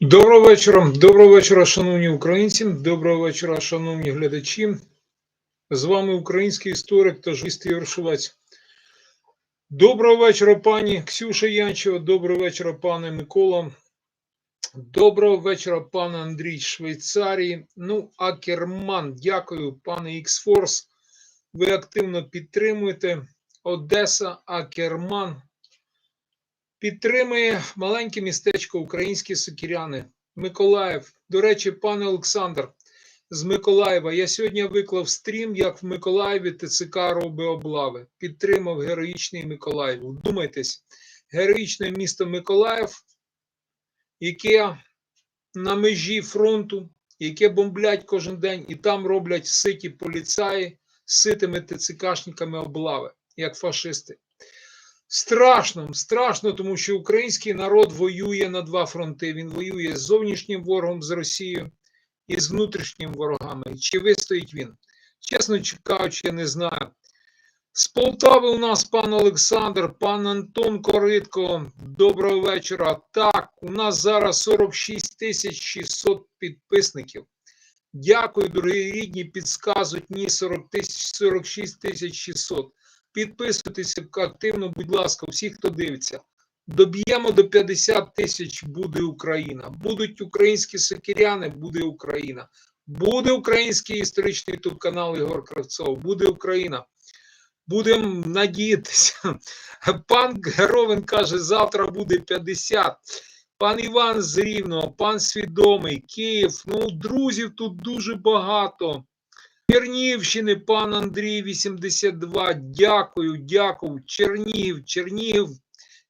Доброго вечора, доброго вечора, шановні українці, доброго вечора, шановні глядачі. З вами український історик та журналіст Ігор Шувець. Доброго вечора, пані Ксюша Янчева, доброго вечора, пане Микола. Доброго вечора, пане Андрій Швейцарії. Ну, Акерман, дякую, пане X-Force. Ви активно підтримуєте. Одеса, Акерман. Підтримує маленьке містечко Українські Сокіряни. Миколаїв. До речі, пане Олександр з Миколаєва. Я сьогодні виклав стрім, як в Миколаєві ТЦК робить облави. Підтримав героїчний Миколаїв. Вдумайтесь, героїчне місто Миколаїв, яке на межі фронту, яке бомблять кожен день, і там роблять ситі поліцаї ситими ТЦКшниками облави, як фашисти. Страшно, страшно, тому що український народ воює на два фронти. Він воює з зовнішнім ворогом з Росією і з внутрішнім ворогами. Чи вистоїть він? Чесно кажучи, я не знаю. З Полтави у нас пан Олександр, пан Антон Коритко. Доброго вечора. Так, у нас зараз 46 тисяч 600 підписників. Дякую, дорогі рідні. Підсказують мені 40 тисяч 46 тисяч 600. Підписуйтеся активно, будь ласка, всі, хто дивиться. Доб'ємо до 50 тисяч буде Україна. Будуть українські сокиряни, буде Україна. Буде український історичний ютуб канал Ігор Кравцов, буде Україна. Будемо надіятися. Пан Геровин каже, завтра буде 50. Пан Іван з Рівного, пан Свідомий, Київ. Ну, друзів тут дуже багато. Чернігівщини, пан Андрій 82. Дякую, дякую. Чернігів, Чернігів,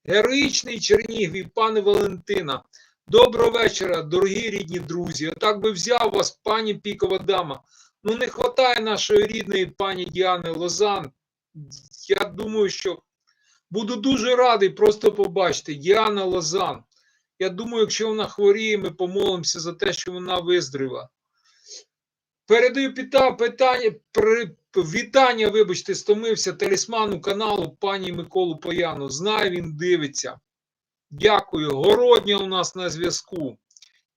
героїчний Чернігів і пане Валентина. Доброго вечора, дорогі рідні друзі. Отак би взяв вас, пані Пікова дама. Ну, не вистачає нашої рідної пані Діани Лозан. Я думаю, що буду дуже радий просто побачити. Діана Лозан. Я думаю, якщо вона хворіє, ми помолимося за те, що вона виздорила. Передаю пита, питання, при, вітання, вибачте, стомився талісману каналу пані Миколу Пояну. Знаю, він дивиться. Дякую. Городня у нас на зв'язку.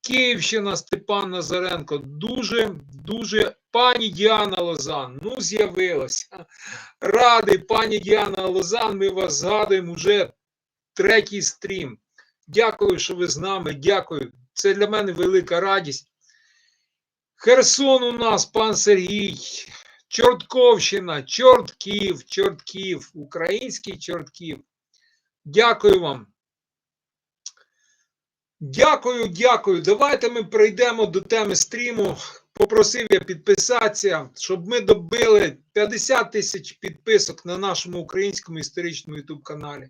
Київщина Степан Назаренко. Дуже, дуже. Пані Діана Лозан. Ну, з'явилася. Радий, пані Діана Лозан. Ми вас згадуємо вже третій стрім. Дякую, що ви з нами. Дякую. Це для мене велика радість. Херсон у нас, пан Сергій, Чортковщина, Чортків, Чортків, український Чортків. Дякую вам. Дякую, дякую. Давайте ми прийдемо до теми стріму. Попросив я підписатися, щоб ми добили 50 тисяч підписок на нашому українському історичному ютуб каналі.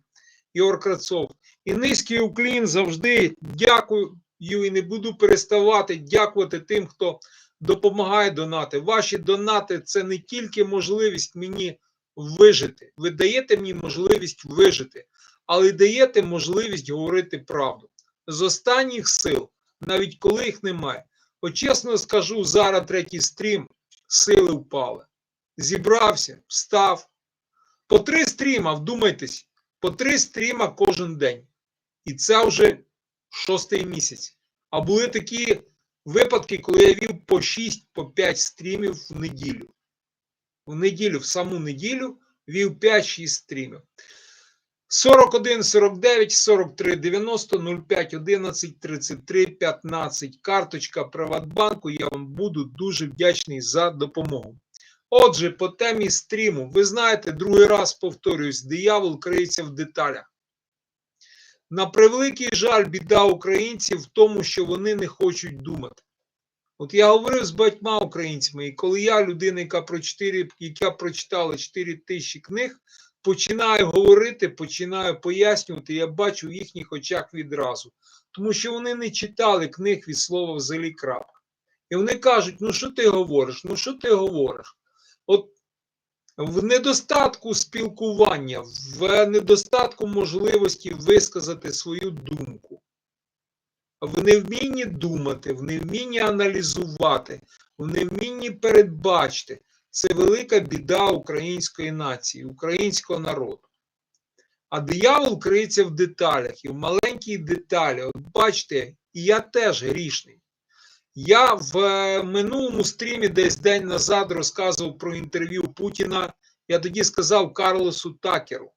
Ігор Крацов. І низький уклін завжди дякую і не буду переставати дякувати тим, хто допомагає донати. Ваші донати це не тільки можливість мені вижити. Ви даєте мені можливість вижити, але даєте можливість говорити правду. З останніх сил, навіть коли їх немає. От чесно скажу, зараз третій стрім, сили впали. Зібрався, встав. По три стріма, вдумайтесь, по три стріма кожен день. І це вже шостий місяць. А були такі випадки, коли я вів по 6 по 5 стрімів в неділю. В неділю, в саму неділю вів 5-6 стрімів. 41, 49, 43, 90, 05, 11, 33, 15. Карточка Приватбанку. Я вам буду дуже вдячний за допомогу. Отже, по темі стріму, ви знаєте, другий раз повторююсь, диявол криється в деталях. На превеликий жаль, біда українців в тому, що вони не хочуть думати. От я говорив з багатьма українцями, і коли я, людина, яка про 4, яка прочитала 4 тисячі книг, починаю говорити, починаю пояснювати, я бачу в їхніх очах відразу. Тому що вони не читали книг від слова взагалі крапка. І вони кажуть: ну що ти говориш? Ну що ти говориш? От в недостатку спілкування, в недостатку можливості висказати свою думку, в невмінні думати, в невмінні аналізувати, в невмінні передбачити. Це велика біда української нації, українського народу. А диявол криється в деталях і в маленькій деталі. От бачите, І я теж грішний. Я в е, минулому стрімі десь день назад розказував про інтерв'ю Путіна. Я тоді сказав Карлосу Такеру.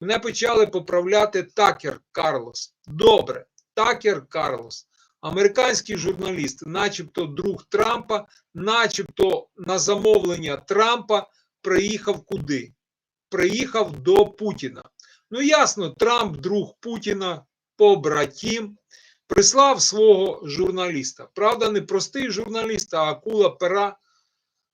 Мене почали поправляти Такер Карлос. Добре, Такер Карлос. Американський журналіст, начебто друг Трампа, начебто на замовлення Трампа приїхав куди? Приїхав до Путіна. Ну, ясно, Трамп, друг Путіна, побратім, прислав свого журналіста. Правда, не простий журналіст, а акула пера.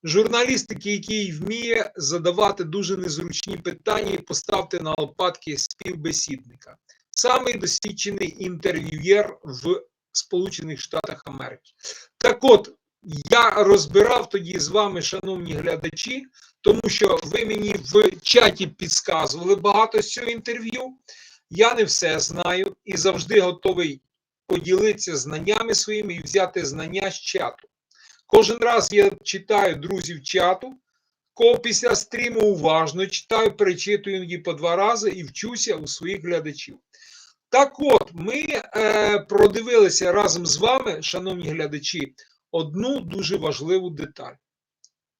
Журналістики, який вміє задавати дуже незручні питання і поставити на лопатки співбесідника. Самий досвідчений інтерв'юєр в Сполучених Штатах Америки. Так от, я розбирав тоді з вами, шановні глядачі, тому що ви мені в чаті підказували багато з цього інтерв'ю. Я не все знаю і завжди готовий поділитися знаннями своїми і взяти знання з чату. Кожен раз я читаю друзів чату, кого після стріму уважно читаю, перечитую іноді по два рази і вчуся у своїх глядачів. Так от, ми е, продивилися разом з вами, шановні глядачі, одну дуже важливу деталь.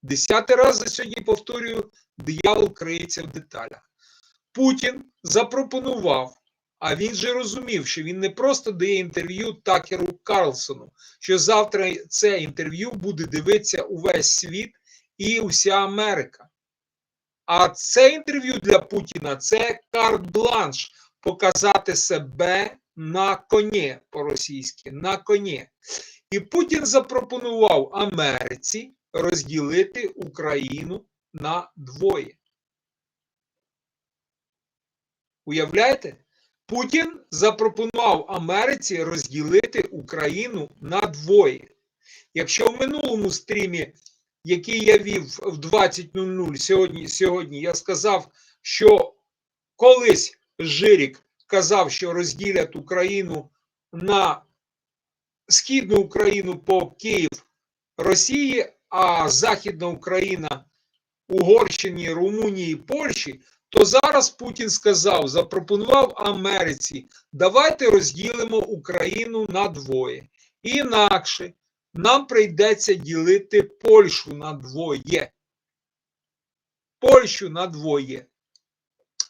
Десятий раз за сьогодні повторюю, диявол криється в деталях. Путін запропонував, а він же розумів, що він не просто дає інтерв'ю Такеру Карлсону, що завтра це інтерв'ю буде дивитися увесь світ і уся Америка. А це інтерв'ю для Путіна це карт-бланш показати себе на коні по-російськи, на коні. І Путін запропонував Америці розділити Україну на двоє. Уявляєте? Путін запропонував Америці розділити Україну на двоє. Якщо в минулому стрімі, який я вів в 20.00 сьогодні, сьогодні, я сказав, що колись Жирік казав, що розділять Україну на Східну Україну по Київ Росії, а Західна Україна Угорщині, Румунії, Польщі, то зараз Путін сказав, запропонував Америці, давайте розділимо Україну на двоє. Інакше нам прийдеться ділити Польщу на двоє. Польщу на двоє.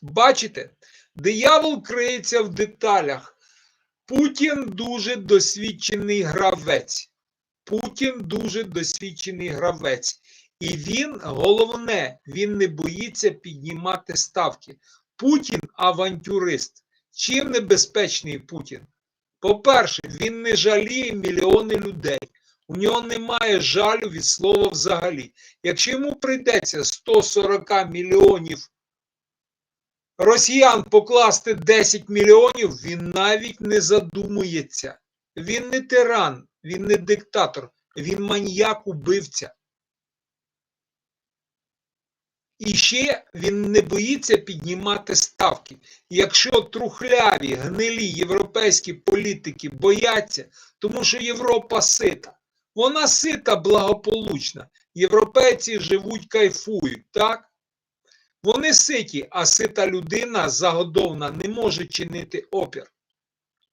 Бачите, диявол криється в деталях. Путін дуже досвідчений гравець. Путін дуже досвідчений гравець. І він головне, він не боїться піднімати ставки. Путін авантюрист. Чим небезпечний Путін? По-перше, він не жаліє мільйони людей. У нього немає жалю від слова взагалі. Якщо йому прийдеться 140 мільйонів росіян покласти 10 мільйонів, він навіть не задумується. Він не тиран, він не диктатор, він маніяк убивця. І ще він не боїться піднімати ставки. Якщо трухляві, гнилі європейські політики бояться, тому що Європа сита, вона сита благополучна. Європейці живуть, кайфують, так? Вони ситі, а сита людина загодовна не може чинити опір.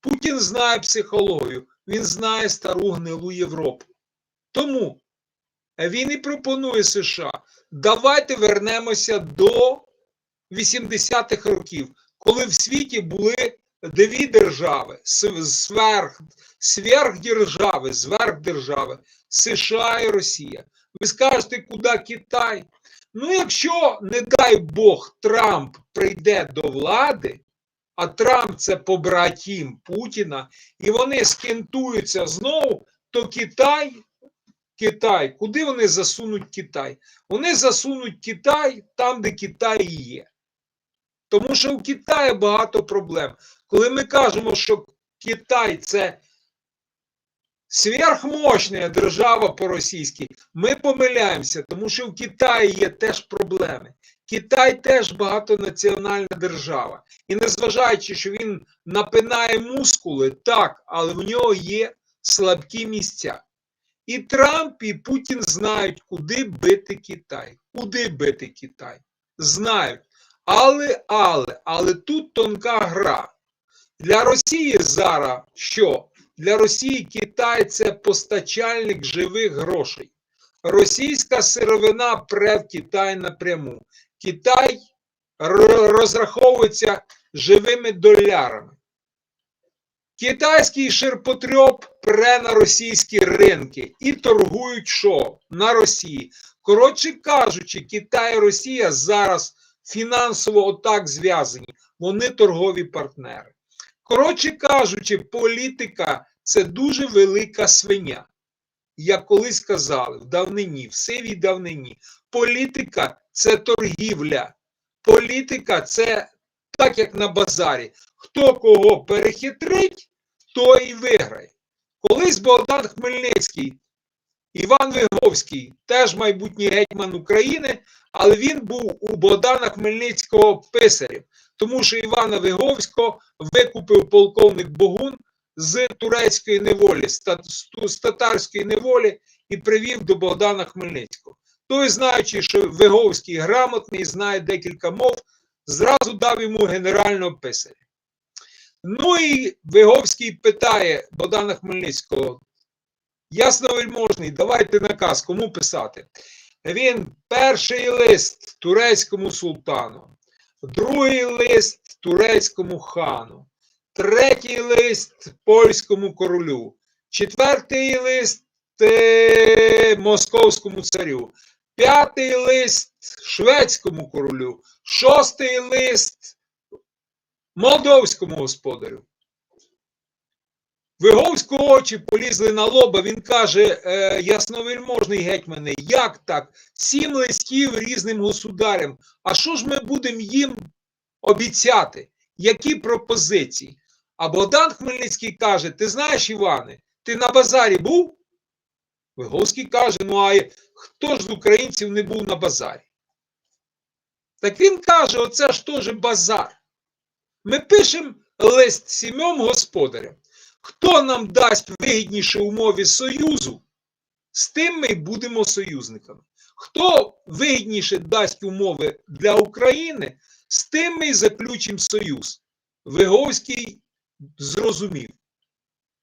Путін знає психологію, він знає стару гнилу Європу. Тому він і пропонує США. Давайте вернемося до 80-х років, коли в світі були дві держави, сверх, сверхдержави, зверхдержави, США і Росія. Ви скажете, куди Китай? Ну, якщо, не дай Бог, Трамп прийде до влади, а Трамп це побратім Путіна, і вони скентуються знову, то Китай. Китай, куди вони засунуть Китай? Вони засунуть Китай там, де Китай є. Тому що у Китаї багато проблем. Коли ми кажемо, що Китай це сверхмощна держава по-російськи, ми помиляємося, тому що в Китаї є теж проблеми. Китай теж багатонаціональна держава. І незважаючи, що він напинає мускули, так, але в нього є слабкі місця. І Трамп, і Путін знають, куди бити Китай. Куди бити Китай? Знають. Але, але, але тут тонка гра. Для Росії зараз що? Для Росії Китай це постачальник живих грошей. Російська сировина пре в Китай напряму. Китай розраховується живими долярами. Китайський ширпотреб пре на російські ринки і торгують що? На Росії. Коротше кажучи, Китай і Росія зараз фінансово отак зв'язані. Вони торгові партнери. Коротше кажучи, політика це дуже велика свиня. Як колись казали, в давнині, в сивій давнині. Політика це торгівля. Політика це так, як на базарі. Хто кого перехитрить, той виграє. Колись Богдан Хмельницький, Іван Виговський, теж майбутній гетьман України, але він був у Богдана Хмельницького писарем, тому що Івана Виговського викупив полковник Богун з турецької неволі, з татарської неволі і привів до Богдана Хмельницького. Той, знаючи, що Виговський грамотний, знає декілька мов, зразу дав йому генерального писаря. Ну і Виговський питає Богдана Хмельницького: Ясновельможний, давайте наказ, кому писати. Він перший лист турецькому султану, другий лист турецькому хану, третій лист польському королю, четвертий лист е, московському царю, п'ятий лист шведському королю, шостий лист молдовському господарю. Виговського очі полізли на лоба. Він каже: е, Ясновельможний гетьмане, як так? Сім листів різним государям. А що ж ми будемо їм обіцяти? Які пропозиції? А Богдан Хмельницький каже: Ти знаєш, Іване, ти на базарі був? Виговський каже: Ну, а хто ж з українців не був на базарі? Так він каже: оце ж теж базар. Ми пишемо лист сімьом господарям. Хто нам дасть вигідніші умови Союзу, з тим ми будемо союзниками. Хто вигідніше дасть умови для України, з тим ми заключимо союз. Виговський зрозумів.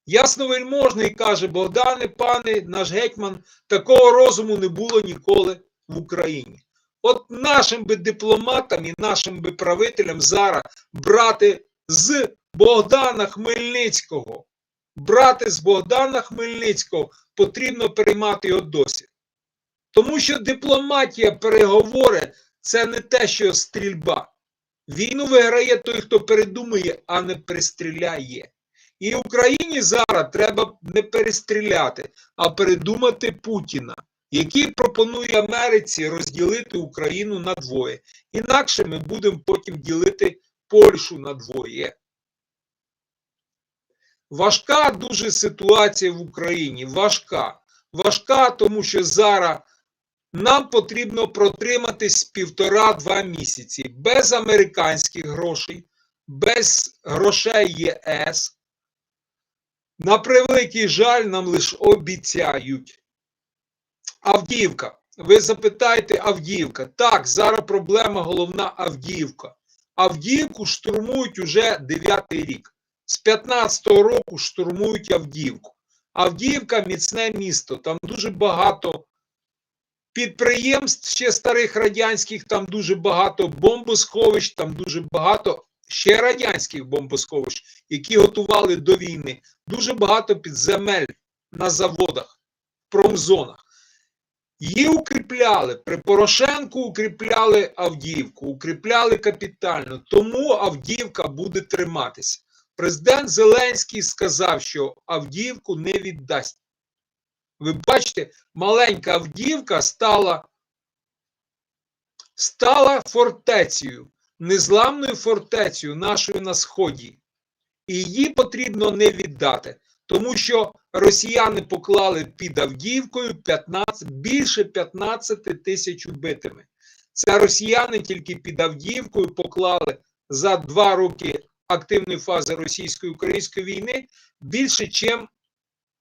Ясновельможний каже, Богдане, пане, наш гетьман, такого розуму не було ніколи в Україні. От нашим би дипломатам і нашим би правителям зараз брати з Богдана Хмельницького. Брати з Богдана Хмельницького потрібно переймати його досвід. Тому що дипломатія, переговори це не те, що стрільба. Війну виграє той, хто передумує, а не перестріляє. І Україні зараз треба не перестріляти, а передумати Путіна, який пропонує Америці розділити Україну на двоє. Інакше ми будемо потім ділити Польщу на двоє. Важка дуже ситуація в Україні. Важка. Важка, тому що зараз нам потрібно протриматись півтора-два місяці без американських грошей, без грошей ЄС. На превеликий жаль, нам лише обіцяють. Авдіївка. Ви запитаєте Авдіївка. Так, зараз проблема головна Авдіївка. Авдіївку штурмують уже 9 рік. З 15-го року штурмують Авдіївку. Авдіївка міцне місто. Там дуже багато підприємств ще старих радянських, там дуже багато бомбосховищ, там дуже багато ще радянських бомбосховищ, які готували до війни. Дуже багато підземель на заводах, промзонах. Її укріпляли. При Порошенку укріпляли Авдіївку, укріпляли капітально. Тому Авдіївка буде триматися. Президент Зеленський сказав, що Авдіївку не віддасть. Ви бачите, маленька Авдіївка стала, стала фортецею, незламною фортецею нашою на Сході. І її потрібно не віддати, тому що росіяни поклали під Авдіївкою 15, більше 15 тисяч убитими. Це росіяни тільки під Авдіївкою поклали за два роки активної фази російсько-української війни більше, ніж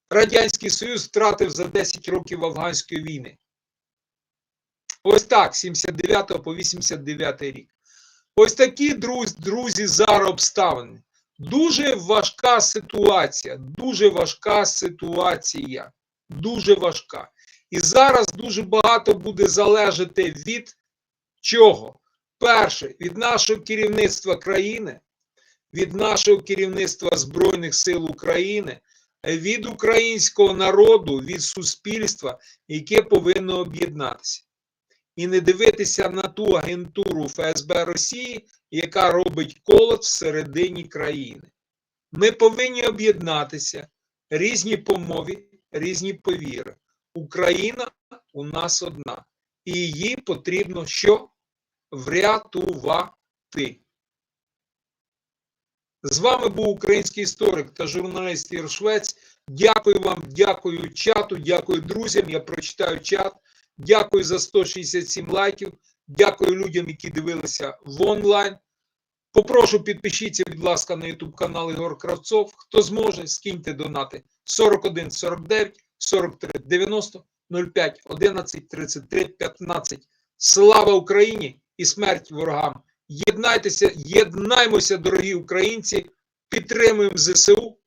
Радянський Союз втратив за 10 років афганської війни. Ось так, 79 по 89 рік. Ось такі друзі, друзі зараз обставини. Дуже важка ситуація, дуже важка ситуація, дуже важка. І зараз дуже багато буде залежати від чого? Перше, від нашого керівництва країни, від нашого керівництва Збройних сил України, від українського народу, від суспільства, яке повинно об'єднатися. І не дивитися на ту агентуру ФСБ Росії, яка робить колот всередині країни. Ми повинні об'єднатися різні по мові, різні по віри. Україна у нас одна. І її потрібно що? Врятувати. З вами був український історик та журналіст Ір Швець. Дякую вам, дякую чату, дякую друзям. Я прочитаю чат. Дякую за 167 лайків. Дякую людям, які дивилися в онлайн. Попрошу підпишіться, будь ласка, на YouTube канал Ігор Кравцов. Хто зможе, скиньте донати 41 49 43 90 05 11 33 15. Слава Україні і смерть ворогам! Єднайтеся, єднаймося, дорогі українці, підтримуємо ЗСУ.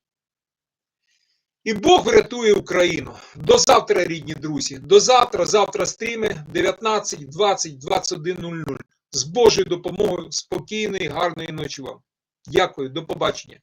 І Бог врятує Україну. До завтра, рідні друзі. До завтра, завтра стріми 19, 20, 21.00. З Божою допомогою спокійної, гарної ночі вам. Дякую, до побачення.